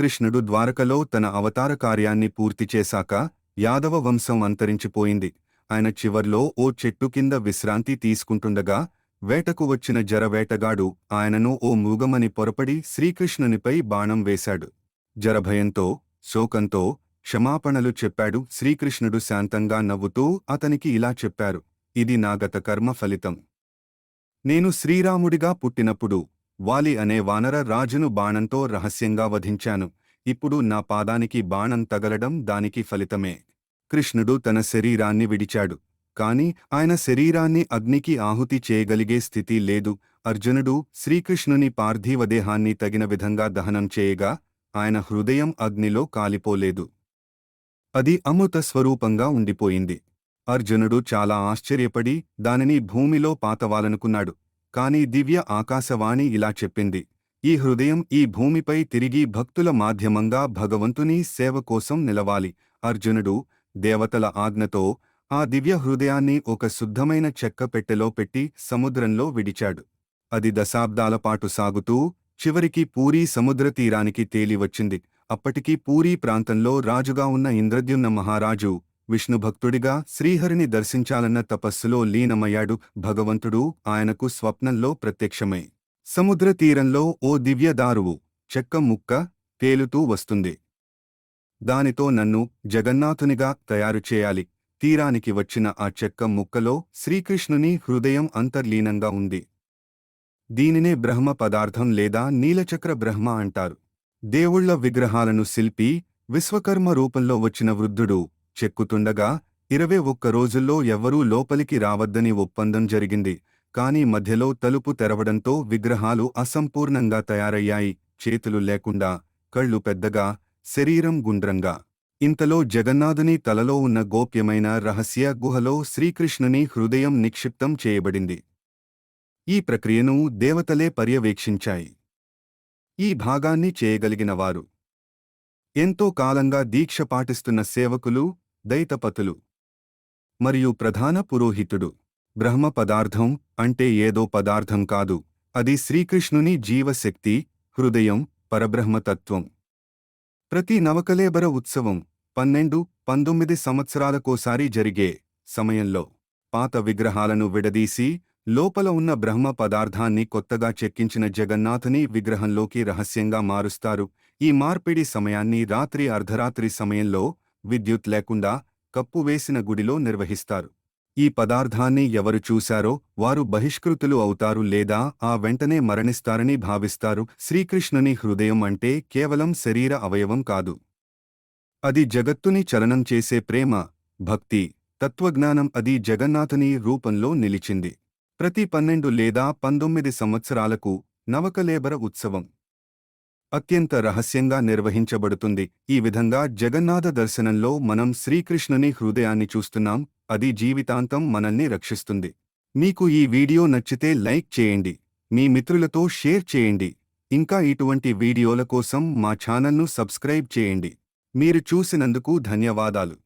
కృష్ణుడు ద్వారకలో తన అవతార కార్యాన్ని పూర్తి చేశాక యాదవ వంశం అంతరించిపోయింది. ఆయన చివర్లో ఓ చెట్టు కింద విశ్రాంతి తీసుకుంటుండగా వేటకు వచ్చిన జరవేటగాడు ఆయనను ఓ మూగమని పొరపడి శ్రీకృష్ణునిపై బాణం వేశాడు. జరభయంతో శోకంతో క్షమాపణలు చెప్పాడు శ్రీకృష్ణుడు శాంతంగా నవ్వుతూ అతనికి ఇలా చెప్పారు ఇది నా గత కర్మ ఫలితం. నేను శ్రీరాముడిగా పుట్టినప్పుడు వాలి అనే వానర రాజును బాణంతో రహస్యంగా వధించాను. ఇప్పుడు నా పాదానికి బాణం తగలడం దానికి ఫలితమే. కృష్ణుడు తన శరీరాన్ని విడిచాడు. కాని ఆయన శరీరాన్ని అగ్నికి ఆహుతి చేయగలిగే స్థితి లేదు. అర్జునుడు శ్రీకృష్ణుని పార్థివదేహాన్ని తగిన విధంగా దహనం చేయగా ఆయన హృదయం అగ్నిలో కాలిపోలేదు. అది అమృత స్వరూపంగా ఉండిపోయింది. అర్జునుడు చాలా ఆశ్చర్యపడి దానిని భూమిలో పాతవాలనుకున్నాడు. కాని దివ్య ఆకాశవాణి ఇలా చెప్పింది. ఈ హృదయం ఈ భూమిపై తిరిగి భక్తుల మాధ్యమంగా భగవంతుని సేవ కోసం నిలవాలి. అర్జునుడు దేవతల ఆజ్ఞతో ఆ దివ్య హృదయాన్ని ఒక శుద్ధమైన చెక్క పెట్టెలో పెట్టి సముద్రంలో విడిచాడు. అది దశాబ్దాల పాటు సాగుతూ చివరికి పూరీ సముద్ర తీరానికి తేలివచ్చింది. అప్పటికి పూరీ ప్రాంతంలో రాజుగా ఉన్న ఇంద్రద్యుమ్న మహారాజు విష్ణుభక్తుడిగా శ్రీహరిని దర్శించాలన్న తపస్సులో లీనమయ్యాడు భగవంతుడు ఆయనకు స్వప్నంలో ప్రత్యక్షమై. సముద్ర తీరంలో ఓ దివ్యదారువు చెక్క ముక్క తేలుతూ వస్తుంది. దానితో నన్ను జగన్నాథునిగా తయారు చేయాలి. తీరానికి వచ్చిన ఆ చెక్క ముక్కలో శ్రీకృష్ణుని హృదయం అంతర్లీనంగా ఉంది. దీనినే బ్రహ్మ పదార్థం లేదా నీలచక్ర బ్రహ్మ అంటారు. దేవుళ్ళ విగ్రహాలను శిల్పి విశ్వకర్మ రూపంలో వచ్చిన వృద్ధుడు చెక్కుతుండగా ఇరవై ఒక్క రోజుల్లో ఎవ్వరూ లోపలికి రావద్దని ఒప్పందం జరిగింది. కాని మధ్యలో తలుపు తెరవడంతో విగ్రహాలు అసంపూర్ణంగా తయారయ్యాయి. చేతులు లేకుండా కళ్ళు పెద్దగా శరీరం గుండ్రంగా. ఇంతలో జగన్నాథుని తలలో ఉన్న గోప్యమైన రహస్య గుహలో శ్రీకృష్ణుని హృదయం నిక్షిప్తం చేయబడింది. ఈ ప్రక్రియను దేవతలే పర్యవేక్షించాయి. ఈ భాగాన్ని చేయగలిగినవారు. ఎంతో కాలంగా దీక్ష పాటిస్తున్న సేవకులు దైతపతులు. మరియు ప్రధాన పురోహితుడు. బ్రహ్మ పదార్థం అంటే ఏదో పదార్థం కాదు. అది శ్రీకృష్ణుని జీవశక్తి హృదయం పరబ్రహ్మతత్వం. ప్రతి నవకలేబర ఉత్సవం పన్నెండు పంతొమ్మిది సంవత్సరాలకోసారి జరిగే సమయంలో పాత విగ్రహాలను విడదీసి లోపల ఉన్న బ్రహ్మ పదార్థాన్ని కొత్తగా చెక్కించిన జగన్నాథుని విగ్రహంలోకి రహస్యంగా మారుస్తారు. ఈ మార్పిడి సమయాన్ని రాత్రి అర్ధరాత్రి సమయంలో విద్యుత్ లేకుండా కప్పు వేసిన గుడిలో నిర్వహిస్తారు. ఈ పదార్థాన్ని ఎవరు చూశారో వారు బహిష్కృతులు అవుతారు లేదా ఆ వెంటనే మరణిస్తారని భావిస్తారు. శ్రీకృష్ణుని హృదయం అంటే కేవలం శరీర అవయవం కాదు. అది జగత్తుని చలనం చేసే ప్రేమ భక్తి తత్వజ్ఞానం అది జగన్నాథుని రూపంలో నిలిచింది. ప్రతి పన్నెండు లేదా పంతొమ్మిది సంవత్సరాలకు నవకలేబర ఉత్సవం. అత్యంత రహస్యంగా నిర్వహించబడుతుంది. ఈ విధంగా జగన్నాథ దర్శనంలో మనం శ్రీకృష్ణుని హృదయాన్ని చూస్తున్నాం. అది జీవితాంతం మనల్ని రక్షిస్తుంది. మీకు ఈ వీడియో నచ్చితే లైక్ చేయండి. మీ మిత్రులతో షేర్ చేయండి. ఇంకా ఇటువంటి వీడియోల కోసం మా ఛానల్ను సబ్స్క్రైబ్ చేయండి. మీరు చూసినందుకు ధన్యవాదాలు.